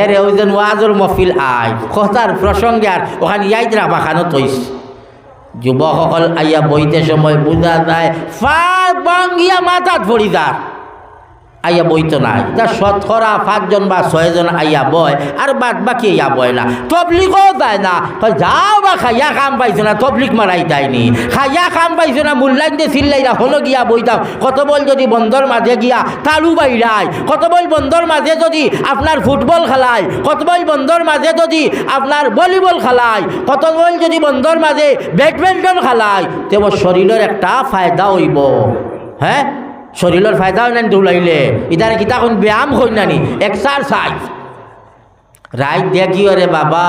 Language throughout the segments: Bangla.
এর ওইজন ওয়াজুল মফিল আয় কথার প্রসঙ্গে আর ওখানে ইয়াইত রাখবা খানো তৈস। যুবকসকল আইয়া বইতে সময় বুঝা যায় ফার বাঙ্গিয়া মাথাত ভরি যার। আইয়া বইতো নাই তা শতকরা পাঁচজন বা ছয়জন আইয়া বয়, আর বাদ বাকি ইয়া বয় না। তবলিগও যায় না। যাও বা খাইয়া কাম পাইছো না তবলিক মারাই যায়নি খাইয়া কাম পাইছো না, মূল্যায়ন দিয়ে চিল্লাইরা হলো গিয়া বইতাম। কত বল যদি বন্দর মাঝে গিয়া তালু বাইরায় কত বল বন্দর মাঝে যদি আপনার ফুটবল খেলায়, কত বল বন্দর মাঝে যদি আপনার ভলিবল খেলায়, কত বল যদি বন্দর মাঝে ব্যাডমিন্টন খেলায় তেব শরীরের একটা ফায়দা হইব। হ্যাঁ? শরীরের ফায়দাও নেন দৌড়াইলে ইদারে কিতা এখন ব্যায়াম করি নানি এক্সারসাইজ রাইট দিয়া কি রে বাবা?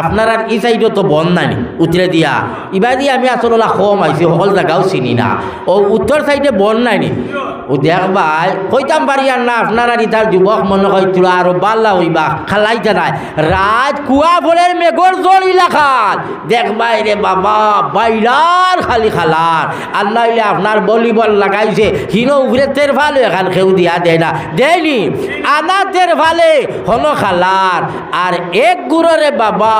আপনার আর ই সাইডও তো বন নানি, উতরে দিয়া। ইবা দিয়ে আমি আসলে কম আইছি সকল জায়গাও চিনি না। ও উত্তর সাইডে বন নাইনি ও দেখ ভাই, কইতাম পারি আর না, আপনার আর ইতার যুবক মনে হইছিল আরও বাল্লা হইবা, খালাই নাই রাত কুয়া ভরের মেঘর জল ইলাকার দেখ ভাই রে বাবা, বাইলার খালি খালার। আল্লাহ ইলে আপনার ভলিবল লাগাইছে, হিনো উপরে তের ভালো এখান খেউ দিয়া দেয় না। দেয়নি, আনা তের ভালে হলো খালার। আর এক গুড়রে বাবা,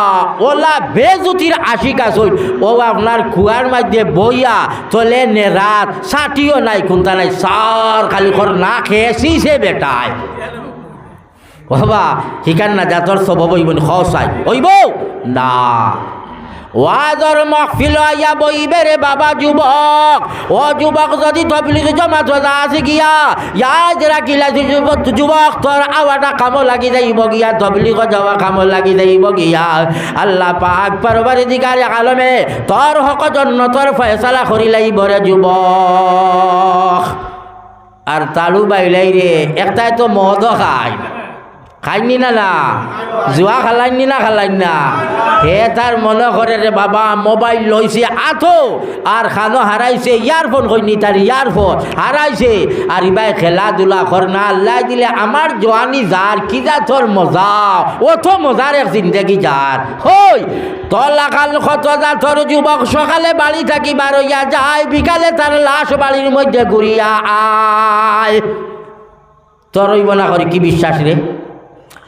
ওলা বেজুতির আশিকা আসইল। ও আপনার কুয়ার মধ্যে বইয়া চলে নে রাত সাটিও নাই কোনটা নাই, সার খালি খর না খেয়েছি সে বেটায় বাবা শিকার না জাতর সব হইব খাওয়াই হইব? না। ওয়াজর মহফিল আইয়া বইবে রে বাবা যুবক। ও যুবক, যদি তবলিগ জমা থা আছে গিয়া ইয়াদ রাখিলা যুবক তোর আওয়াটা কাম লাগি যাইব গিয়া, তবলিগ যাওয়া কাম লাগি যাইব গিয়া। আল্লাহ পাক পরবারি দিগার আলমে তোর হক জন্য তোর ফয়সালা করি লাইব রে যুবক। আর তালু বাইলাই রে, একটাই তো মদ খায়। খাইনি না না? জুয়া খালাইনি না খালাইন না? হে তার মনে করে রে বাবা, মোবাইল লইছে আথো আর খানো হারাইছে ইয়ারফোন কইনি তার ইয়ারফোন হারাইছে আর ইবাই খেলাধুলা কর না আল্লাহ দিলে আমার জোয়ানি যার কি যা তোর মজা? ও তো মজার এক জিন্দগি যার হই তোর লাখাল কত যা তোর যুবক সকালে বাড়ি থাকি বারইয়া যায়, বিকালে তার লাশ বাড়ির মধ্যে ঘুরিয়া আয়। তরই বনা করি কি বিশ্বাস রে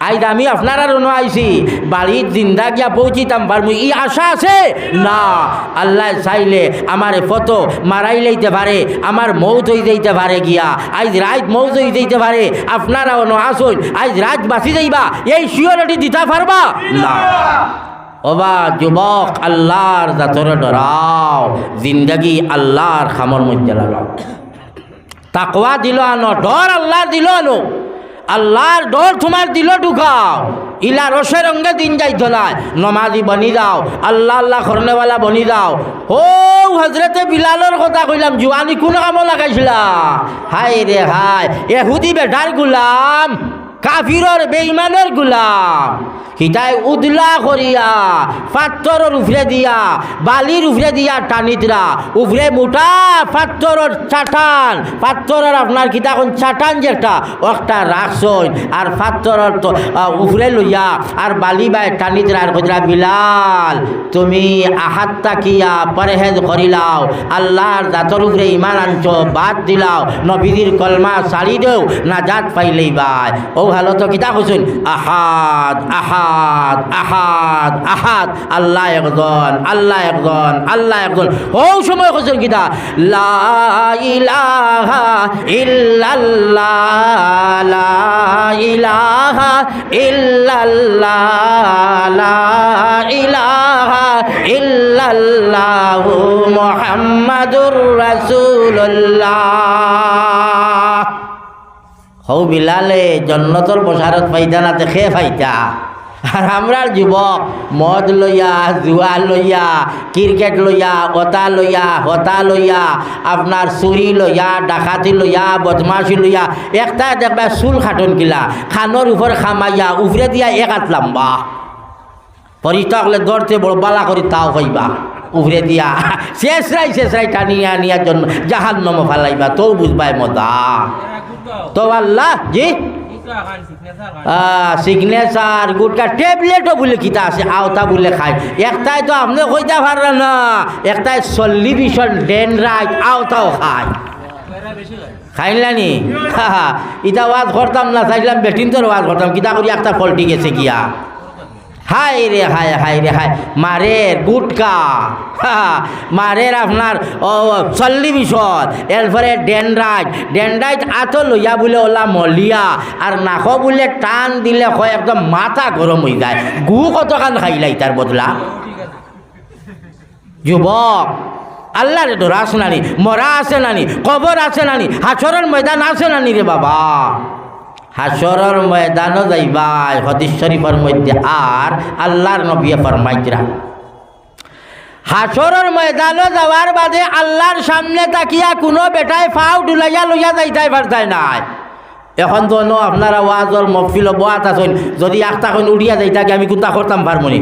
আইদ আমি আপনার আর আইছি। বাড়ির জিন্দা গিয়া পৌঁছিতাম পারব ই আশা আছে? না। আল্লাহ চাইলে আমার ফটো মারাই লইতে পারে, আমার মৌত হয়ে যাইতে পারে গিয়া। আইজ রাত মৌত হয়ে যাইতে পারে, আপনারা অন আসুন আইজ রাত বাঁচি যাইবা, এই শিওরিটি দিতে পারবা? না। ওবা যুবক আল্লাহর জাতরে ডরাও, জিন্দগি আল্লাহর খামর মধ্যে লাগাও। তাকওয়া দিল আনো, ডর আল্লাহর দিল আনো। আল্লাহর ডর তোমার দিল ঢুকাও। ইলা রসের অঙ্গে দিন যাই ধলায় নমাজি বনি যাও আল্লাহ আল্লাহ খরণেওয়ালা বনি যাও ও হজরতে বিলালর কথা কইলাম জুয়ানি কোনো কাম লাগাইছিলা? হাই রে হাই, এহুদি বেটার গুলাম। কাফিরর বেইমানের গুলাম। হিতাই উদলা করিয়া পাত্তরের উফরে দিয়া, বালির উফরে দিয়া টানিতরা, উফরে মোটা পাত্তরের চাটান। পাত্তরের আপনার কিতা কোন চাটান যেটা? একটা রাখছইন আর পাত্তরের উফরে লইয়া আর বালি বাই টানিতরা আর কইতরা, বিলাল, তুমি আহাত তাকিয়া পরহেজ করিলাও? আল্লাহর জাতর উপরে ইমান আনছ, বাদ দিলাও। নবীদের কলমা সারি দেও না জাত পাইলেই বাই। ও ভালো তো কিতা কইছুন আহাদ আহাদ আহাদ আহাদ। আল্লাহ একজন আল্লাহ একজন আল্লাহ একজন। ও সময় কইছুন কিতা? লা ইলাহা ইল্লাল্লাহ, লা ইলাহা ইল্লাল্লাহ, লা ইলাহা ইল্লাল্লাহু মুহাম্মাদুর রাসূলুল্লাহ। হৌ বিলালে, জন্নতর বসারত পাইতা না দেখে পাইতা। আর আমরার যুবক, মদ লইয়া, জুয়া লইয়া, ক্রিকেট লইয়া ওতা লইয়া, হতা লইয়া, আপনার চুরি লইয়া, ডাকাতি লইয়া, বদমাশি লইয়া একটা দেখবা চুল খাটন কিলা খানোর উপর খামাইয়া উফরে দিয়া এক হাত লম্বা। পরিষ্কার হলে দৌড়তে বড় বালা করি তাও হইবা উভরে দিয়া। শেষরাই শেষরাই টানিয়া নিয়ার জন্য জাহান নম ফালাইবা তো বুঝবাই মজা। তো আল্লাহ, জি? সিগনেচার গুটকা ট্যাবলেটও বলে কিতা আছে, আওতা বলে খায়। একটাই তো আপনি কইতে পারে না, একটাই চল্লিশ বিশন ডেন রাইট, আওতাও খায়। খাইলানি? ইটা ওয়াজ করতাম না, চাইলাম বেটিন তোর ওয়াজ করতাম, কিতা করি একটা ফল্টি গেছে গিয়া হাই রে হাই হায় রে হায়। মারের গুটকা। হা, মারের আপনার চল্লি বিষদ এরপরে ডেন্ড্রাইট। ডেন্ড্রাইট আতো লইয়া বলে ওলা মলিয়া। আর নাক বলে টান দিলে হয় একদম মাথা গরম হয়ে যায়। গু কতখান খাইলাই তার বদলা? যুবক আল্লাহ রে তোর আছে নানি মরা আছে নানি কবর আছে নানি হাসরের ময়দান আছে নানি রে বাবা। হাসরের ময়দানও যাইবাই হদিস শরীফের মধ্যে আর আল্লাহর নবিয়ে ফরমাইজরা হাসরের ময়দানও যাওয়ার বাদে আল্লাহর সামনে তাকিয়া কোনো বেটায় ফাও ডুলাইয়া লইয়া যাইতাই পারতাই নাই। এখন তো ন আপনারা ওয়াজর মফিল বোয়াত আছেন, যদি একটা এখন উড়িয়া যাইতাকে আমি কোনটা করতাম পারমনি?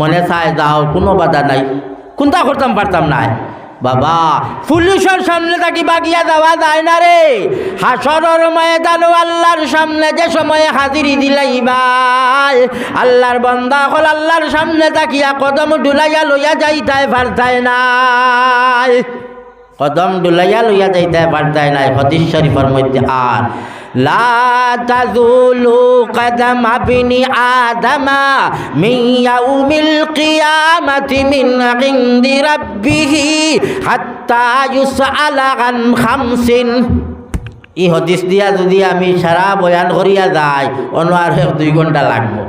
মনে চাই যাও, কোনো বাধা নাই। কোনটা করতাম পারতাম নাই। বাবা, পুলিশের সামনে থাকি বাগিয়া যাওয়া যায় না রে। হাসরের ময়দান আল্লাহর সামনে যে সময়ে হাজিরি দিলাই ভাই। আল্লাহর বন্দা হল আল্লাহর সামনে তাকিয়া, কদম ডুলাইয়া লইয়া যাইতাই পারতাই নাই। কদম ডুলাইয়া লইয়া যাইতে পারতাই নাই হদিস শরীফের মধ্যে আর। লা তাজুলু কদম আবনি আদমা মিন ইয়াউমিল কিয়ামাতি মিন ইনদি রাব্বিহি হাত্তা ইউসআলা আন খামসিন এই হদিস দিয়া যদি আমি সারা বয়ান করিয়া যাই, অন্য আর দুই ঘণ্টা লাগবো।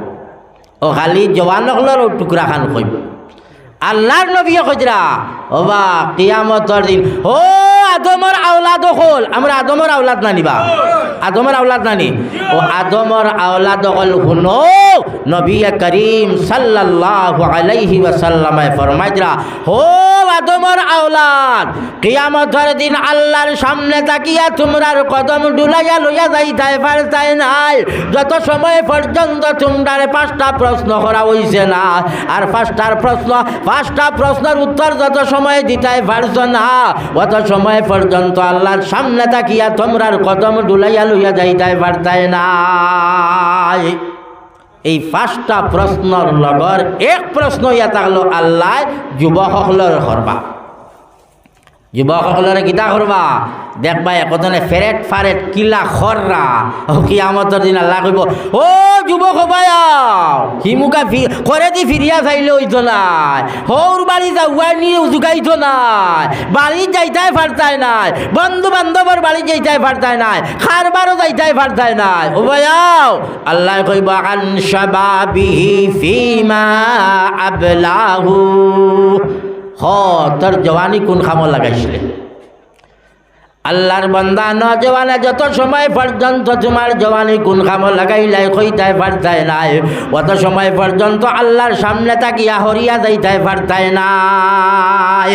ও খালি জওয়ানকলর টুকরা খান কইব আল্লাহর নবীয়ে কইরা ও বা কিয়ামতর দিন। ও আদমর আওলাদ হল আমরা আদমর আওলাদ না নিবা আদমর আওলাদ নানি। ও আদমর আওলাদ হল শুনো। নবী করিম সাল্লাল্লাহু আলাইহি ওয়াসাল্লামে ফরমাইরা হো আদমর আওলাদ কিয়ামতর দিন আল্লাহর সামনে তাকিয়া তোমরার কদম ডুলাইয়া লইয়া যাইতাই পারতাই নাই। যত সময় পর্যন্ত তোমরার পাঁচটা প্রশ্ন করা হইছে না। আর পাঁচটার প্রশ্ন পাঁচটা প্রশ্নের উত্তর যত সময় দিতাই পারছ না। অত সময় পর্যন্ত আল্লাহর সামনে তাকিয়া তোমরার কদম ডুলাইয়া লইয়া যাইতাই পারতাই নাই। এই পাঁচটা প্রশ্নর লগর, এক প্রশ্ন ইয়া থাকল, আল্লাহ যুবসকলের করবা যুৱকসকলৰে গীতা করবা দেখবা একজনে ফেরেট ফারেট কিলা খররা কিয়ামতর দিন আল্লাহ কইব ও যুবক হবাই হিমুকা করে দি ফিরিয়া চাইলে হইতো নাই হৌর বাড়ি যাওয়া নিয়ে জুগাইতো নাই বাড়ি যাইতাই পারতাই নাই। বন্ধু বান্ধবর বাড়ি যাইতাই পারতাই নাই। খারবারও যাইতাই পারতাই নাই। ও ভাইয়াও আল্লাহ কইব, আন শাবাবিহি ফিমা আবলাহু। হ জওয়ানি কোন খামো লাগাইছিলে? আল্লাহর বন্দা নজওয়ানে যত সময় পর্যন্ত তোমার জওয়ানি কোন খামো লাগাইলাই কইতাই পারতাই নাই। অত সময় পর্যন্ত আল্লাহর সামনে তাকিয়া হরিয়া যাইতাই পারতাই নাই।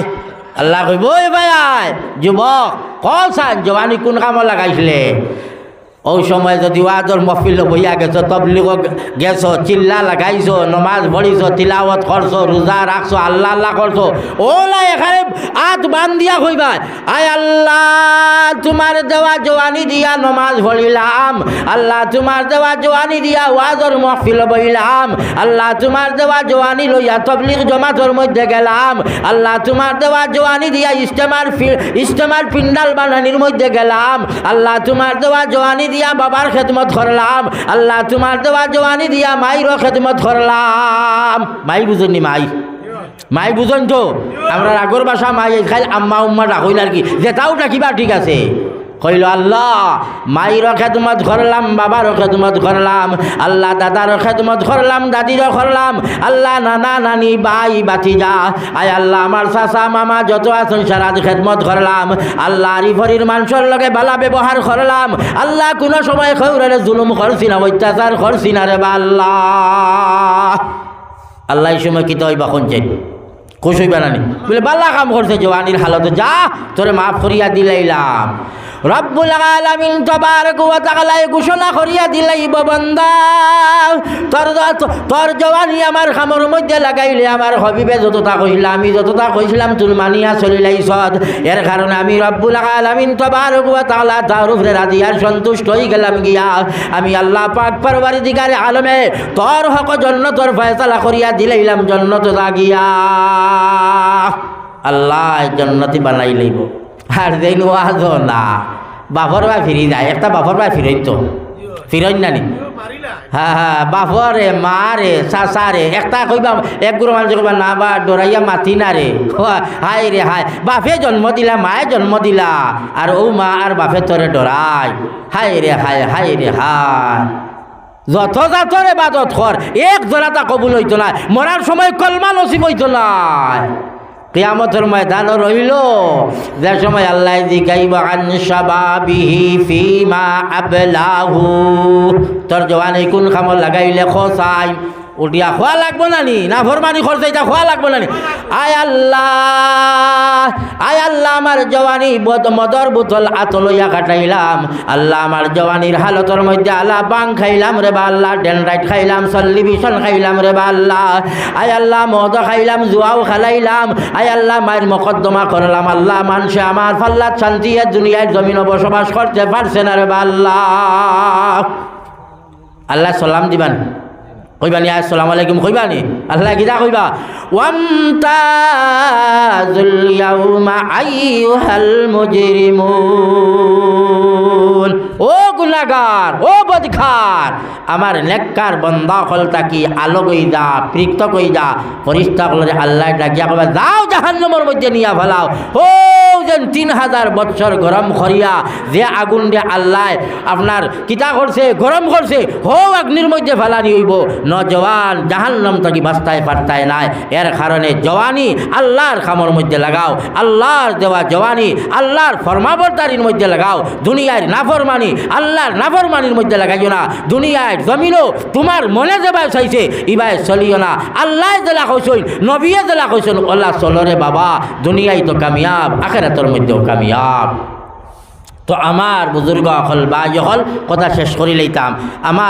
আল্লাহ কইব ভাই যুবক কসান জওয়ানি কোন কামো লাগাইছিলে? ওই সময় যদি ওয়াজর মফিল বইয়া গেছো তবলিগ গেছো চিল্লা লাগাইছো নমাজ পড়িছো তিলাওয়াত করছ রোজা রাখছো আল্লাহ আল্লাহ করছ ওলা এখানে আত বান দিয়া কইবা আয় আল্লাহ তোমার দেওয়া জওয়ানি দিয়া নমাজ পড়িলাম আল্লাহ তোমার দেওয়া জওয়ানি দিয়া ওয়াজর মহফিল বইলাম আল্লাহ তোমার দেওয়া জওয়ানি লইয়া তবলিগ জমাতর মধ্যে গেলাম আল্লাহ তোমার দেওয়া জওয়ানি দিয়া ইস্তেমার ফি- ইস্তেমার পিন্ডাল বানানির মধ্যে গেলাম আল্লাহ তোমার দেওয়া জওয়ানি দিয়া বাবার খেদমত করলাম আল্লাহ তোমার দেওয়া জওয়ানি দিয়া মাইরও খেদমত করলাম মাই বুঝুননি মাই? মাই বুঝুন তো? আমরা আগর বাসা মাই খাই আম্মা উম্মা রাখইল আর কি? যেটাও ডাকিবা ঠিক আছে। কইল, আল্লাহ মাইরও খেদমত করলাম, বাবারও খেদমত করলাম, আল্লাহ দাদারও খেদমত করলাম, দাদিরও করলাম, আল্লাহ নানা নানি বাই বাতি যা, আয় আল্লাহ, আমার চাচা মামা যত আছেন সারা খেদমত করলাম, আল্লাহ আরিফরির মানুষের লগে বালা ব্যবহার করলাম, আল্লাহ কোনো সময় খৌরে জুলুম করছি না, অত্যাচার করছি না রে বা আল্লাহ। আল্লাহ সময় কি তৈবা শুনছেন খুশ হইবা নানি বলে, বাল্লা কাম করছে জওয়ানির হালত, যা, তোরে মাফ করিয়া দিলাইলাম। রব্বুল আলামিন তোর তোর জওয়ানি মধ্যে যতটা আমি যতটা মানিয়া আমি আলামিন সন্তুষ্ট হয়ে গেলাম গিয়া। আমি আল্লাহ পাক আলমে তোর হক জন্নতর ফয়সালা করিয়া দিলাইলাম, জন্নত লাগিয়া আল্লাহ জন্নতি বানাই লইব। আর দেন ওয়াজ না। বাফর বা ফিরি যায়, একটা বাফর বা ফিরই তো। ফিরই না নি? হ্যাঁ হ্যাঁ বাপরে মা রে চাচা রে একটা কইবা, এক গুরু মানুষ কইবা, না বা ডরাইয়া মাতি না রে হাই রে হাই। বাপে জন্ম দিলা, মায়ে জন্ম দিলা। আর ও মা আর বাপে তোরে ডরাই হাই রে হাই হাই রে হাই। যত জাতরে বাদত খর এক জোড়াটা কবুল হইতো না মরার সময় কলমা নসিব হইতো না কেয়ামতের ময়দান রইল যে সময় আল্লাহ জি আন শাবাবিহি ফিমা আবলাহু। তোর জওয়ানি কোন কামত লাগাইলে খসাই উঠিয়া খোয়া লাগবো না নি? না ফরমানি খরচ, এটা খোয়া লাগবো না নি? আয় আল্লাহ আয় আল্লাহ, আমার জওয়ানি মদর বোতল আতলইয়া কাটাইলাম। আল্লাহ আমার জওয়ানির হালতর মধ্যে আল্লাহ বাং খাইলাম রে বা আল্লাহ ডেনরাইট খাইলাম, সল্লিভিশন খাইলাম রে বা আল্লাহ। আয় আল্লাহ, মদ খাইলাম, জুয়াও খালাইলাম। আয় আল্লাহ, মায়ের মকদ্দমা করলাম। আল্লাহ মানুষে আমার ফাল্লাত শান্তি দুনিয়ার জমিনও বসবাস করতে পারছে না রে বা আল্লাহ। আল্লাহ সালাম দিবান। কইবানি আসসালামু আলাইকুম কইবানি আল্লাহ কিতা কইবা? ওয়ামতাজুল ইয়াউমা আইয়ুহাল মুজরিমুন। ও গুনাহগার ও বদখার আমার নেককার বন্দা হল তাকি, আলো কই যা পৃক্ত কই যা ফরিস্তা হলরে আল্লাহ ডাকিয়া কইবা, যাও জাহান্নামের মধ্যে নিয়া ফেলাও। ও যেন তিন হাজার বছর গরম করিয়া যে আগুন দিয়ে আল্লাহ আপনার কিতা করছে, গরম করছে, হো অগ্নির মধ্যে ফেলানি হইব। নজওয়ান জাহান্নাম তাকি বাস্তায় পারতায় নাই। এর কারণে জওয়ানি আল্লাহর খামর মধ্যে লাগাও। আল্লাহর দেওয়া জওয়ানি আল্লাহর ফরমাবরদারির মধ্যে লাগাও। দুনিয়ার নাফরমানি আল্লাহর নাফরমানির মধ্যে লাগাইও না। দুনিয়ায় জমিনও তোমার মনে যাবা চাইছে ইবাই চলিও না। আল্লাহ জেলা কইসইন নবিয়ে জেলা কইসইন ওলা চলরে বাবা। দুনিয়ায় তো কামিয়াব, আখেরাতর মধ্যেও কামিয়াব। তো আমার বুজুর্গ হল বা হল, কথা শেষ করি লইতাম আমার